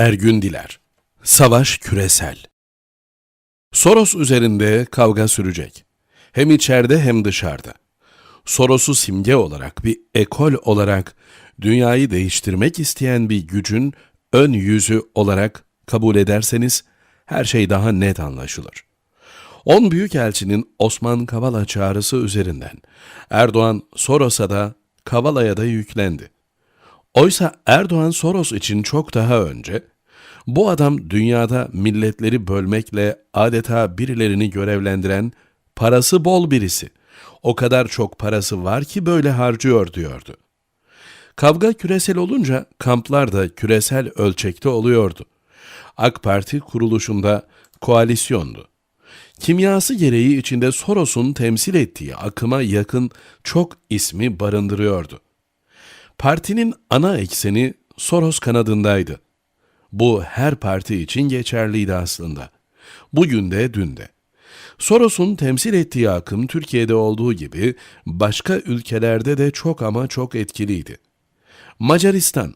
Ergün Diler Savaş küresel Soros üzerinde kavga sürecek. Hem içeride hem dışarıda. Soros'u simge olarak, bir ekol olarak, dünyayı değiştirmek isteyen bir gücün ön yüzü olarak kabul ederseniz her şey daha net anlaşılır. On büyükelçinin Osman Kavala çağrısı üzerinden Erdoğan Soros'a da Kavala'ya da yüklendi. Oysa Erdoğan Soros için çok daha önce bu adam dünyada milletleri bölmekle adeta birilerini görevlendiren parası bol birisi. O kadar çok parası var ki böyle harcıyor diyordu. Kavga küresel olunca kamplar da küresel ölçekte oluyordu. AK Parti kuruluşunda koalisyondu. Kimyası gereği içinde Soros'un temsil ettiği akıma yakın çok ismi barındırıyordu. Partinin ana ekseni Soros kanadındaydı. Bu her parti için geçerliydi aslında. Bugün de dün de. Soros'un temsil ettiği akım Türkiye'de olduğu gibi başka ülkelerde de çok ama çok etkiliydi. Macaristan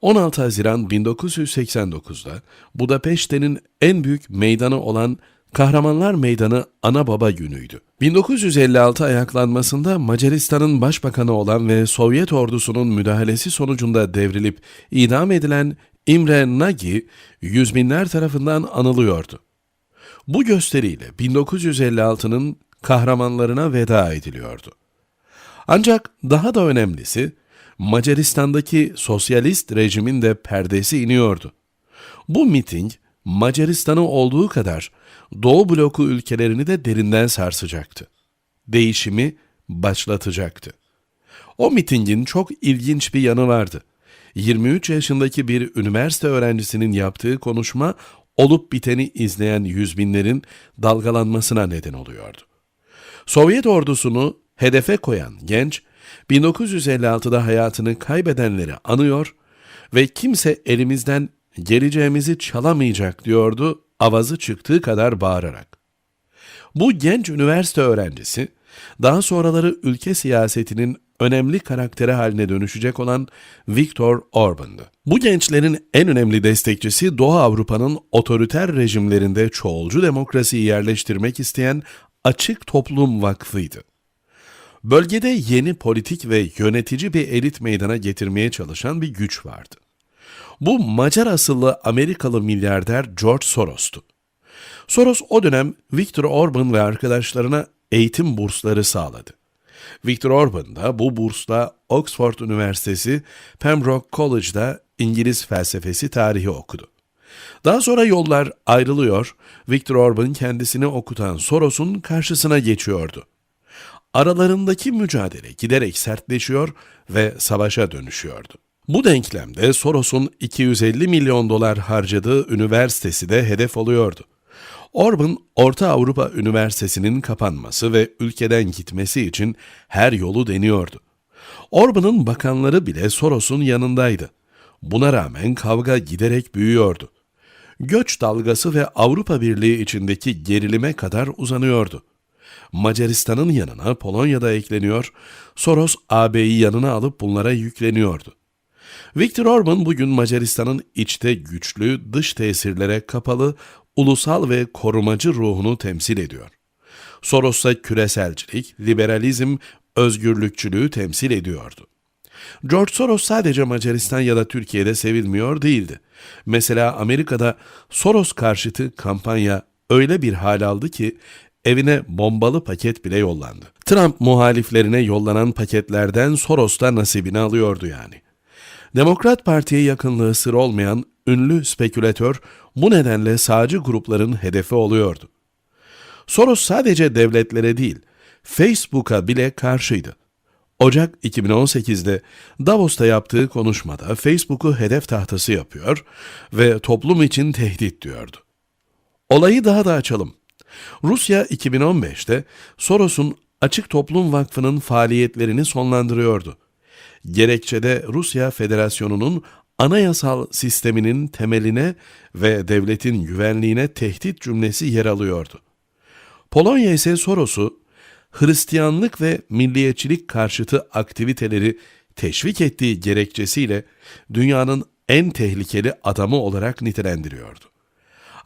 16 Haziran 1989'da Budapeşte'nin en büyük meydanı olan Kahramanlar Meydanı ana baba günüydü. 1956 ayaklanmasında Macaristan'ın başbakanı olan ve Sovyet ordusunun müdahalesi sonucunda devrilip idam edilen İmre Nagy yüz binler tarafından anılıyordu. Bu gösteriyle 1956'nın kahramanlarına veda ediliyordu. Ancak daha da önemlisi Macaristan'daki sosyalist rejimin de perdesi iniyordu. Bu miting Macaristan'ı olduğu kadar Doğu bloku ülkelerini de derinden sarsacaktı. Değişimi başlatacaktı. O mitingin çok ilginç bir yanı vardı. 23 yaşındaki bir üniversite öğrencisinin yaptığı konuşma olup biteni izleyen yüz binlerin dalgalanmasına neden oluyordu. Sovyet ordusunu hedefe koyan genç, 1956'da hayatını kaybedenleri anıyor ve kimse elimizden geleceğimizi çalamayacak diyordu avazı çıktığı kadar bağırarak. Bu genç üniversite öğrencisi, daha sonraları ülke siyasetinin önemli karakteri haline dönüşecek olan Viktor Orban'dı. Bu gençlerin en önemli destekçisi Doğu Avrupa'nın otoriter rejimlerinde çoğulcu demokrasiyi yerleştirmek isteyen Açık Toplum Vakfı'ydı. Bölgede yeni politik ve yönetici bir elit meydana getirmeye çalışan bir güç vardı. Bu Macar asıllı Amerikalı milyarder George Soros'tu. Soros o dönem Viktor Orban ve arkadaşlarına eğitim bursları sağladı. Viktor Orban da bu bursla Oxford Üniversitesi Pembroke College'da İngiliz felsefesi tarihi okudu. Daha sonra yollar ayrılıyor, Viktor Orban kendisini okutan Soros'un karşısına geçiyordu. Aralarındaki mücadele giderek sertleşiyor ve savaşa dönüşüyordu. Bu denklemde Soros'un 250 milyon dolar harcadığı üniversitesi de hedef oluyordu. Orban, Orta Avrupa Üniversitesi'nin kapanması ve ülkeden gitmesi için her yolu deniyordu. Orban'ın bakanları bile Soros'un yanındaydı. Buna rağmen kavga giderek büyüyordu. Göç dalgası ve Avrupa Birliği içindeki gerilime kadar uzanıyordu. Macaristan'ın yanına Polonya'da ekleniyor, Soros AB'yi yanına alıp bunlara yükleniyordu. Viktor Orban bugün Macaristan'ın içte güçlü, dış tesirlere kapalı, ulusal ve korumacı ruhunu temsil ediyor. Soros'ta küreselcilik, liberalizm, özgürlükçülüğü temsil ediyordu. George Soros sadece Macaristan ya da Türkiye'de sevilmiyor değildi. Mesela Amerika'da Soros karşıtı kampanya öyle bir hal aldı ki evine bombalı paket bile yollandı. Trump muhaliflerine yollanan paketlerden Soros da nasibini alıyordu yani. Demokrat Parti'ye yakınlığı sır olmayan ünlü spekülatör bu nedenle sağcı grupların hedefi oluyordu. Soros sadece devletlere değil, Facebook'a bile karşıydı. Ocak 2018'de Davos'ta yaptığı konuşmada Facebook'u hedef tahtası yapıyor ve toplum için tehdit diyordu. Olayı daha da açalım. Rusya 2015'te Soros'un Açık Toplum Vakfı'nın faaliyetlerini sonlandırıyordu. Gerekçede Rusya Federasyonu'nun anayasal sisteminin temeline ve devletin güvenliğine tehdit cümlesi yer alıyordu. Polonya ise Soros'u Hristiyanlık ve milliyetçilik karşıtı aktiviteleri teşvik ettiği gerekçesiyle dünyanın en tehlikeli adamı olarak nitelendiriyordu.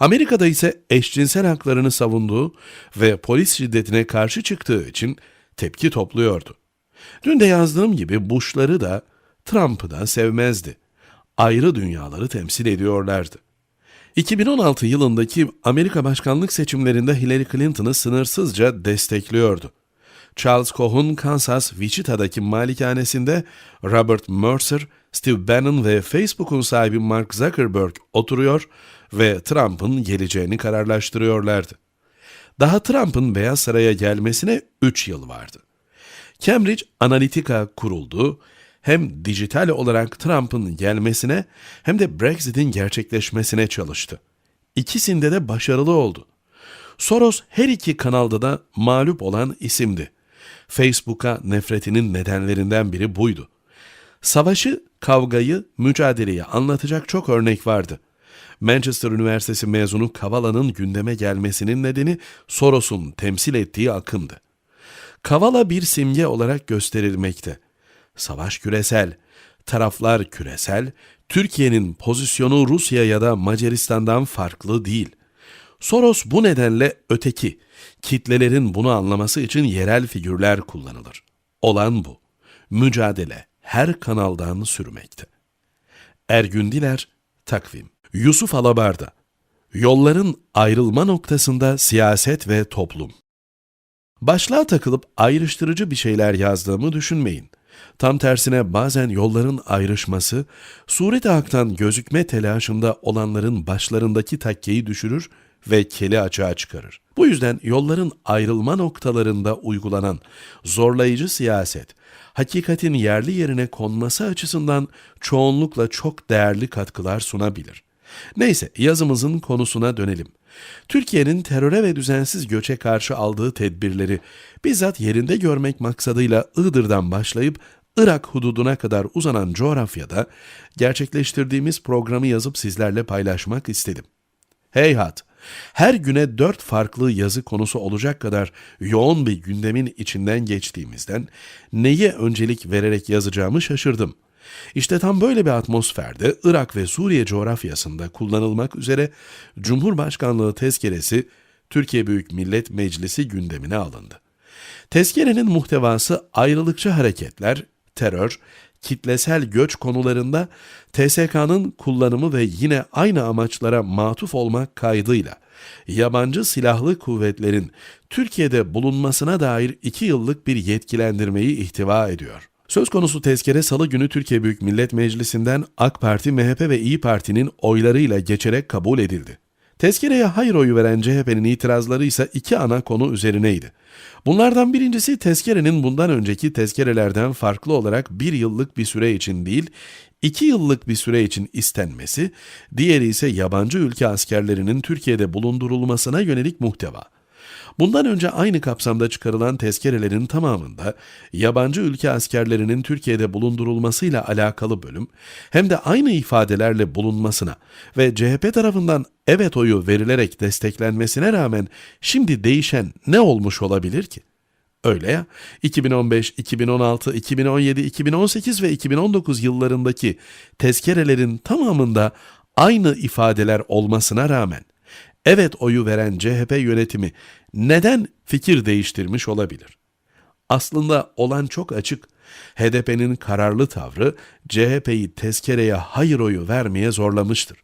Amerika'da ise eşcinsel haklarını savunduğu ve polis şiddetine karşı çıktığı için tepki topluyordu. Dün de yazdığım gibi Bush'ları da Trump'ı da sevmezdi. Ayrı dünyaları temsil ediyorlardı. 2016 yılındaki Amerika başkanlık seçimlerinde Hillary Clinton'ı sınırsızca destekliyordu. Charles Koh'un Kansas Wichita'daki malikanesinde Robert Mercer, Steve Bannon ve Facebook'un sahibi Mark Zuckerberg oturuyor ve Trump'ın geleceğini kararlaştırıyorlardı. Daha Trump'ın Beyaz Saray'a gelmesine 3 yıl vardı. Cambridge Analytica kuruldu. Hem dijital olarak Trump'ın gelmesine hem de Brexit'in gerçekleşmesine çalıştı. İkisinde de başarılı oldu. Soros her iki kanalda da mağlup olan isimdi. Facebook'a nefretinin nedenlerinden biri buydu. Savaşı, kavgayı, mücadeleyi anlatacak çok örnek vardı. Manchester Üniversitesi mezunu Kavala'nın gündeme gelmesinin nedeni Soros'un temsil ettiği akımdı. Kavala bir simge olarak gösterilmekte. Savaş küresel, taraflar küresel, Türkiye'nin pozisyonu Rusya ya da Macaristan'dan farklı değil. Soros bu nedenle öteki, kitlelerin bunu anlaması için yerel figürler kullanılır. Olan bu. Mücadele her kanaldan sürmekte. Ergün Diler, Takvim Yusuf Alabarda Yolların ayrılma noktasında siyaset ve toplum Başlığa takılıp ayrıştırıcı bir şeyler yazdığımı düşünmeyin. Tam tersine bazen yolların ayrışması, suret haktan gözükme telaşında olanların başlarındaki takkeyi düşürür ve keli açığa çıkarır. Bu yüzden yolların ayrılma noktalarında uygulanan zorlayıcı siyaset, hakikatin yerli yerine konması açısından çoğunlukla çok değerli katkılar sunabilir. Neyse yazımızın konusuna dönelim. Türkiye'nin teröre ve düzensiz göçe karşı aldığı tedbirleri bizzat yerinde görmek maksadıyla Iğdır'dan başlayıp Irak hududuna kadar uzanan coğrafyada gerçekleştirdiğimiz programı yazıp sizlerle paylaşmak istedim. Heyhat, her güne dört farklı yazı konusu olacak kadar yoğun bir gündemin içinden geçtiğimizden neye öncelik vererek yazacağımı şaşırdım. İşte tam böyle bir atmosferde Irak ve Suriye coğrafyasında kullanılmak üzere Cumhurbaşkanlığı tezkeresi Türkiye Büyük Millet Meclisi gündemine alındı. Tezkerenin muhtevası ayrılıkçı hareketler, terör, kitlesel göç konularında TSK'nın kullanımı ve yine aynı amaçlara matuf olmak kaydıyla yabancı silahlı kuvvetlerin Türkiye'de bulunmasına dair iki yıllık bir yetkilendirmeyi ihtiva ediyor. Söz konusu tezkere salı günü Türkiye Büyük Millet Meclisi'nden AK Parti, MHP ve İyi Parti'nin oylarıyla geçerek kabul edildi. Tezkereye hayır oyu veren CHP'nin itirazları ise iki ana konu üzerineydi. Bunlardan birincisi tezkerenin bundan önceki tezkerelerden farklı olarak bir yıllık bir süre için değil, iki yıllık bir süre için istenmesi, diğeri ise yabancı ülke askerlerinin Türkiye'de bulundurulmasına yönelik muhteva. Bundan önce aynı kapsamda çıkarılan tezkerelerin tamamında yabancı ülke askerlerinin Türkiye'de bulundurulmasıyla alakalı bölüm hem de aynı ifadelerle bulunmasına ve CHP tarafından evet oyu verilerek desteklenmesine rağmen şimdi değişen ne olmuş olabilir ki? Öyle ya, 2015, 2016, 2017, 2018 ve 2019 yıllarındaki tezkerelerin tamamında aynı ifadeler olmasına rağmen evet oyu veren CHP yönetimi neden fikir değiştirmiş olabilir? Aslında olan çok açık. HDP'nin kararlı tavrı CHP'yi tezkereye hayır oyu vermeye zorlamıştır.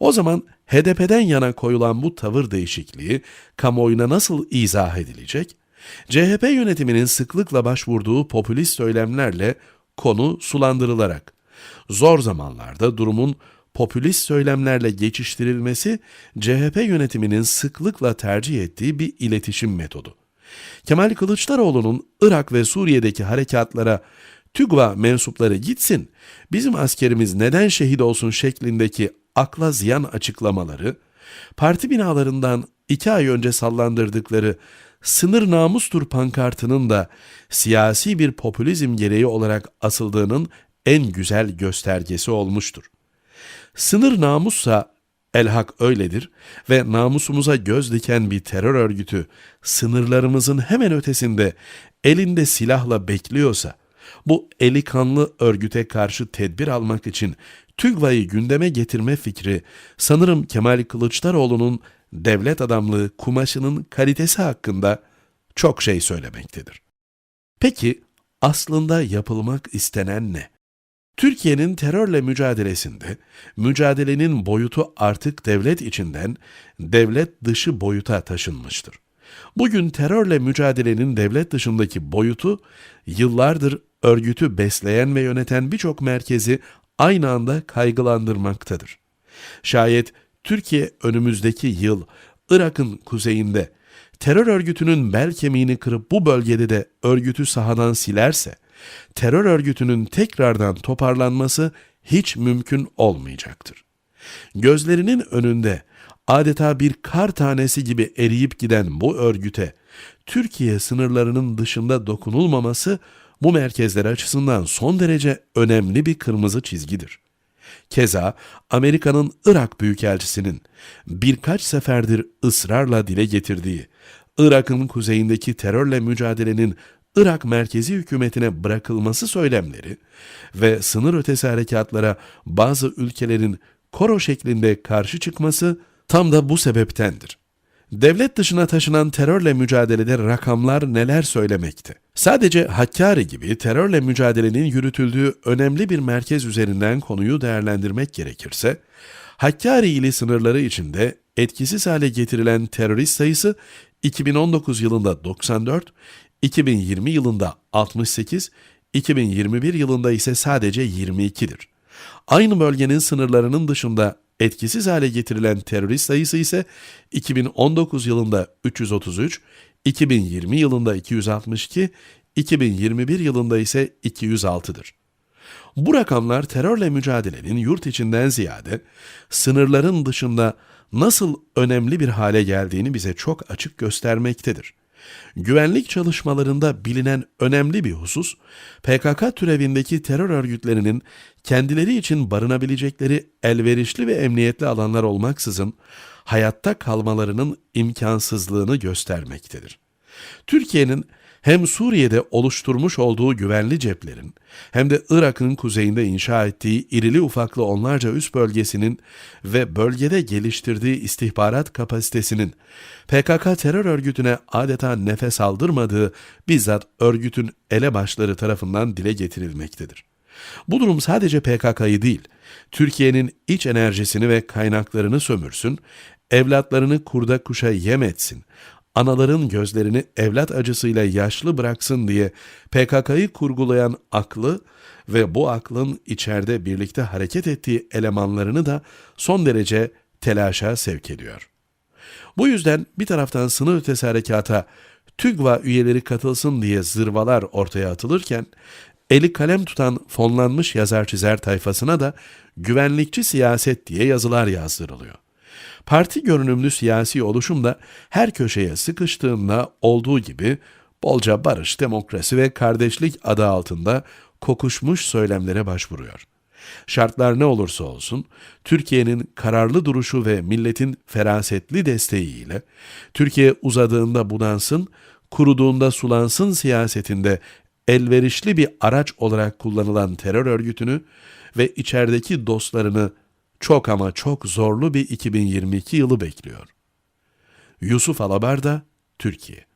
O zaman HDP'den yana koyulan bu tavır değişikliği kamuoyuna nasıl izah edilecek? CHP yönetiminin sıklıkla başvurduğu popülist söylemlerle konu sulandırılarak, zor zamanlarda durumun popülist söylemlerle geçiştirilmesi CHP yönetiminin sıklıkla tercih ettiği bir iletişim metodu. Kemal Kılıçdaroğlu'nun Irak ve Suriye'deki harekatlara TÜGVA mensupları gitsin, bizim askerimiz neden şehit olsun şeklindeki akla ziyan açıklamaları, parti binalarından iki ay önce sallandırdıkları sınır namustur pankartının da siyasi bir popülizm gereği olarak asıldığının en güzel göstergesi olmuştur. Sınır namussa elhak öyledir ve namusumuza göz diken bir terör örgütü sınırlarımızın hemen ötesinde elinde silahla bekliyorsa, bu eli kanlı örgüte karşı tedbir almak için TÜGVA'yı gündeme getirme fikri sanırım Kemal Kılıçdaroğlu'nun devlet adamlığı kumaşının kalitesi hakkında çok şey söylemektedir. Peki aslında yapılmak istenen ne? Türkiye'nin terörle mücadelesinde mücadelenin boyutu artık devlet içinden devlet dışı boyuta taşınmıştır. Bugün terörle mücadelenin devlet dışındaki boyutu yıllardır örgütü besleyen ve yöneten birçok merkezi aynı anda kaygılandırmaktadır. Şayet Türkiye önümüzdeki yıl Irak'ın kuzeyinde terör örgütünün bel kemiğini kırıp bu bölgede de örgütü sahadan silerse, terör örgütünün tekrardan toparlanması hiç mümkün olmayacaktır. Gözlerinin önünde adeta bir kar tanesi gibi eriyip giden bu örgüte Türkiye sınırlarının dışında dokunulmaması bu merkezler açısından son derece önemli bir kırmızı çizgidir. Keza Amerika'nın Irak Büyükelçisi'nin birkaç seferdir ısrarla dile getirdiği Irak'ın kuzeyindeki terörle mücadelenin Irak merkezi hükümetine bırakılması söylemleri ve sınır ötesi harekatlara bazı ülkelerin koro şeklinde karşı çıkması tam da bu sebeptendir. Devlet dışına taşınan terörle mücadelede rakamlar neler söylemekte? Sadece Hakkari gibi terörle mücadelenin yürütüldüğü önemli bir merkez üzerinden konuyu değerlendirmek gerekirse, Hakkari ili sınırları içinde etkisiz hale getirilen terörist sayısı 2019 yılında 94, 2020 yılında 68, 2021 yılında ise sadece 22'dir. Aynı bölgenin sınırlarının dışında etkisiz hale getirilen terörist sayısı ise 2019 yılında 333, 2020 yılında 262, 2021 yılında ise 206'dır. Bu rakamlar terörle mücadelenin yurt içinden ziyade sınırların dışında nasıl önemli bir hale geldiğini bize çok açık göstermektedir. Güvenlik çalışmalarında bilinen önemli bir husus, PKK türevindeki terör örgütlerinin kendileri için barınabilecekleri elverişli ve emniyetli alanlar olmaksızın hayatta kalmalarının imkansızlığını göstermektedir. Türkiye'nin hem Suriye'de oluşturmuş olduğu güvenli ceplerin hem de Irak'ın kuzeyinde inşa ettiği irili ufaklı onlarca üst bölgesinin ve bölgede geliştirdiği istihbarat kapasitesinin PKK terör örgütüne adeta nefes aldırmadığı bizzat örgütün elebaşları tarafından dile getirilmektedir. Bu durum sadece PKK'yı değil, Türkiye'nin iç enerjisini ve kaynaklarını sömürsün, evlatlarını kurda kuşa yem etsin, anaların gözlerini evlat acısıyla yaşlı bıraksın diye PKK'yı kurgulayan aklı ve bu aklın içeride birlikte hareket ettiği elemanlarını da son derece telaşa sevk ediyor. Bu yüzden bir taraftan sınır ötesi harekata TÜGVA üyeleri katılsın diye zırvalar ortaya atılırken, eli kalem tutan fonlanmış yazar çizer tayfasına da güvenlikçi siyaset diye yazılar yazdırılıyor. Parti görünümlü siyasi oluşum da her köşeye sıkıştığında olduğu gibi bolca barış, demokrasi ve kardeşlik adı altında kokuşmuş söylemlere başvuruyor. Şartlar ne olursa olsun, Türkiye'nin kararlı duruşu ve milletin ferasetli desteğiyle, Türkiye uzadığında budansın, kuruduğunda sulansın siyasetinde elverişli bir araç olarak kullanılan terör örgütünü ve içerideki dostlarını çok ama çok zorlu bir 2022 yılı bekliyor. Yusuf Alabarda, Türkiye